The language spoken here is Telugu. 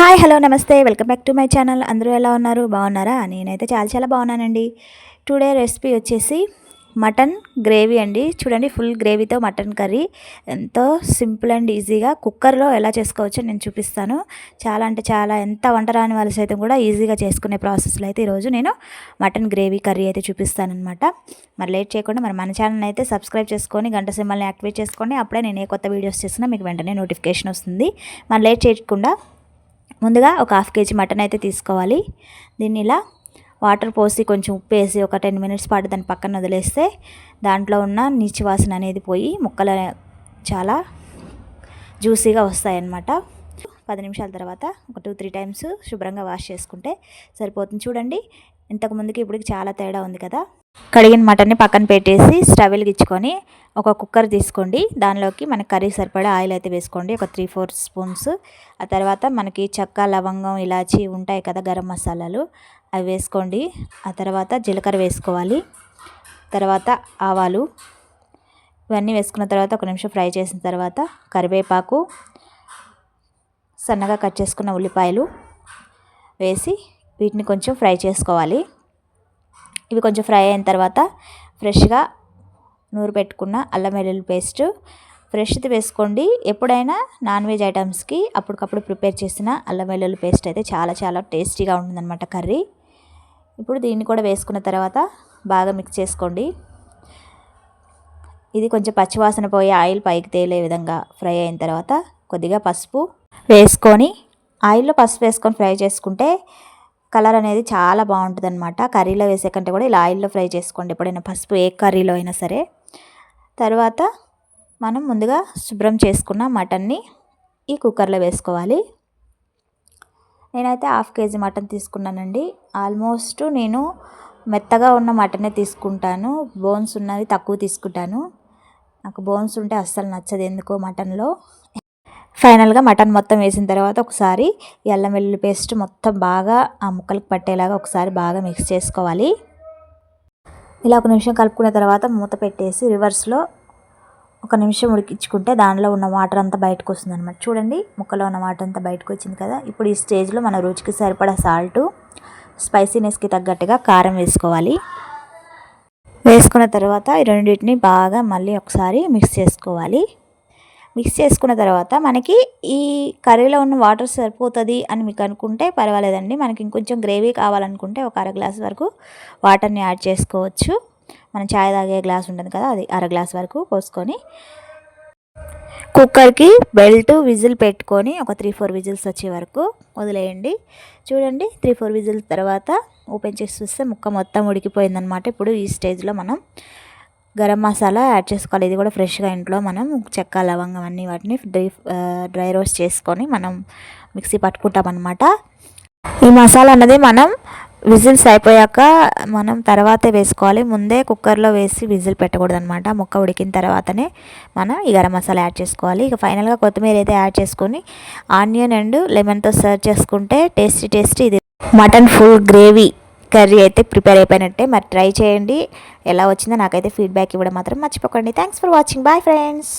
హాయ్ హలో నమస్తే. Welcome back to my channel. అందరూ ఎలా ఉన్నారు? బాగున్నారా? నేనైతే చాలా చాలా బాగున్నానండి. టుడే రెసిపీ వచ్చేసి మటన్ గ్రేవీ అండి. చూడండి ఫుల్ గ్రేవీతో మటన్ కర్రీ. ఎంతో సింపుల్ అండ్ ఈజీగా కుక్కర్లో ఎలా చేసుకోవచ్చో నేను చూపిస్తాను. చాలా అంటే చాలా ఎంత వంట రాని వాళ్ళ సైతం కూడా ఈజీగా చేసుకునే ప్రాసెస్లో అయితే ఈరోజు నేను మటన్ గ్రేవీ కర్రీ అయితే చూపిస్తానమాట మరి లేట్ చేయకుండా మరి మన ఛానల్ అయితే సబ్స్క్రైబ్ చేసుకొని గంట సింబల్ని యాక్టివేట్ చేసుకోండి. అప్పుడే నేను ఏ కొత్త వీడియోస్ చేసినా మీకు వెంటనే నోటిఫికేషన్ వస్తుంది. మరి లేట్ చేయకుండా ముందుగా ఒక హాఫ్ కేజీ మటన్ అయితే తీసుకోవాలి. దీన్ని ఇలా వాటర్ పోసి కొంచెం ఉప్పు వేసి ఒక టెన్ మినిట్స్ పాటు దాన్ని పక్కన వదిలేస్తే దాంట్లో ఉన్న నీచి వాసన అనేది పోయి ముక్కలు చాలా జ్యూసీగా వస్తాయన్నమాట. పది నిమిషాల తర్వాత ఒక టూ త్రీ టైమ్స్ శుభ్రంగా వాష్ చేసుకుంటే సరిపోతుంది. చూడండి ఇంతకుముందుకి ఇప్పటికి చాలా తేడా ఉంది కదా. కడిగిన మటన్ని పక్కన పెట్టేసి స్టవ్ వెలిగించుకొని ఒక కుక్కర్ తీసుకోండి. దానిలోకి మనకి కర్రీ సరిపడా ఆయిల్ అయితే వేసుకోండి. ఒక త్రీ ఫోర్ స్పూన్స్. ఆ తర్వాత మనకి చెక్క లవంగం ఇలాచి ఉంటాయి కదా గరం మసాలాలు. అవి వేసుకోండి. ఆ తర్వాత జీలకర్ర వేసుకోవాలి. తర్వాత ఆవాలు. ఇవన్నీ వేసుకున్న తర్వాత ఒక నిమిషం ఫ్రై చేసిన తర్వాత కరివేపాకు సన్నగా కట్ చేసుకున్న ఉల్లిపాయలు వేసి వీటిని కొంచెం ఫ్రై చేసుకోవాలి. ఇవి కొంచెం ఫ్రై అయిన తర్వాత ఫ్రెష్గా నూరు పెట్టుకున్న అల్లం వెల్లుల్లి పేస్ట్. ఫ్రెష్ది వేసుకోండి. ఎప్పుడైనా నాన్ వెజ్ ఐటమ్స్కి అప్పటికప్పుడు ప్రిపేర్ చేసిన అల్లం వెల్లుల్లి పేస్ట్ అయితే చాలా చాలా టేస్టీగా ఉంటుందన్నమాట కర్రీ. ఇప్పుడు దీన్ని కూడా వేసుకున్న తర్వాత బాగా మిక్స్ చేసుకోండి. ఇది కొంచెం పచ్చివాసన పోయి ఆయిల్ పైకి తేలే విధంగా ఫ్రై అయిన తర్వాత కొద్దిగా పసుపు వేసుకొని ఆయిల్లో పసుపు వేసుకొని ఫ్రై చేసుకుంటే కలర్ అనేది చాలా బాగుంటుంది అనమాట కర్రీలో వేసే కంటే కూడా ఇలా ఆయిల్లో ఫ్రై చేసుకోండి ఎప్పుడైనా పసుపు ఏ కర్రీలో అయినా సరే. తర్వాత మనం ముందుగా శుభ్రం చేసుకున్న మటన్ని ఈ కుక్కర్లో వేసుకోవాలి. నేనైతే హాఫ్ కేజీ మటన్ తీసుకున్నానండి. ఆల్మోస్ట్ నేను మెత్తగా ఉన్న మటనే తీసుకుంటాను. బోన్స్ ఉన్నవి తక్కువ తీసుకుంటాను. నాకు బోన్స్ ఉంటే అస్సలు నచ్చదు ఎందుకో మటన్లో. ఫైనల్గా మటన్ మొత్తం వేసిన తర్వాత ఒకసారి అల్లం వెల్లుల్లి పేస్ట్ మొత్తం బాగా ఆ ముక్కలకు పట్టేలాగా ఒకసారి బాగా మిక్స్ చేసుకోవాలి. ఇలా ఒక నిమిషం కలుపుకున్న తర్వాత మూత పెట్టేసి రివర్స్లో ఒక నిమిషం ఉడికించుకుంటే దానిలో ఉన్న వాటర్ అంతా బయటకు వస్తుంది అనమాట చూడండి ముక్కలో ఉన్న వాటర్ అంతా బయటకు వచ్చింది కదా. ఇప్పుడు ఈ స్టేజ్లో మన రుచికి సరిపడా సాల్ట్ స్పైసీనెస్కి తగ్గట్టుగా కారం వేసుకోవాలి. వేసుకున్న తర్వాత ఈ రెండింటిని బాగా మళ్ళీ ఒకసారి మిక్స్ చేసుకోవాలి. మిక్స్ చేసుకున్న తర్వాత మనకి ఈ కర్రీలో ఉన్న వాటర్ సరిపోతుంది అని మీకు అనుకుంటే పర్వాలేదండి. మనకి ఇంకొంచెం గ్రేవీ కావాలనుకుంటే ఒక అర గ్లాస్ వరకు వాటర్ని యాడ్ చేసుకోవచ్చు. మనం చాయ్ తాగే గ్లాస్ ఉంటుంది కదా అది అర గ్లాస్ వరకు పోసుకొని కుక్కర్కి బెల్ట్ విజిల్ పెట్టుకొని ఒక త్రీ ఫోర్ విజిల్స్ వచ్చే వరకు వదిలేయండి. చూడండి త్రీ ఫోర్ విజిల్స్ తర్వాత ఓపెన్ చేసి చూస్తే ముక్క మొత్తం ఉడికిపోయిందనమాట ఇప్పుడు ఈ స్టేజ్లో మనం గరం మసాలా యాడ్ చేసుకోవాలి. ఇది కూడా ఫ్రెష్గా ఇంట్లో మనం చెక్క లవంగం అన్నీ వాటిని డ్రై డ్రై రోస్ట్ చేసుకొని మనం మిక్సీ పట్టుకుంటాం అనమాట ఈ మసాలా అన్నది మనం విజిల్స్ అయిపోయాక మనం తర్వాతే వేసుకోవాలి. ముందే కుక్కర్లో వేసి విజిల్ పెట్టకూడదు అనమాట ముక్క ఉడికిన తర్వాతనే మనం ఈ గరం మసాలా యాడ్ చేసుకోవాలి. ఇక ఫైనల్గా కొత్తిమీర అయితే యాడ్ చేసుకొని ఆనియన్ అండ్ లెమన్తో సర్వ్ చేసుకుంటే టేస్టీ టేస్టీ ఇది. Mutton full gravy. కర్రీ అయితే ప్రిపేర్ అయిపోయినట్టే మరి ట్రై చేయండి. ఎలా వచ్చిందో నాకైతే ఫీడ్బ్యాక్ ఇవ్వడం మాత్రం మర్చిపోకండి. Thanks for watching bye friends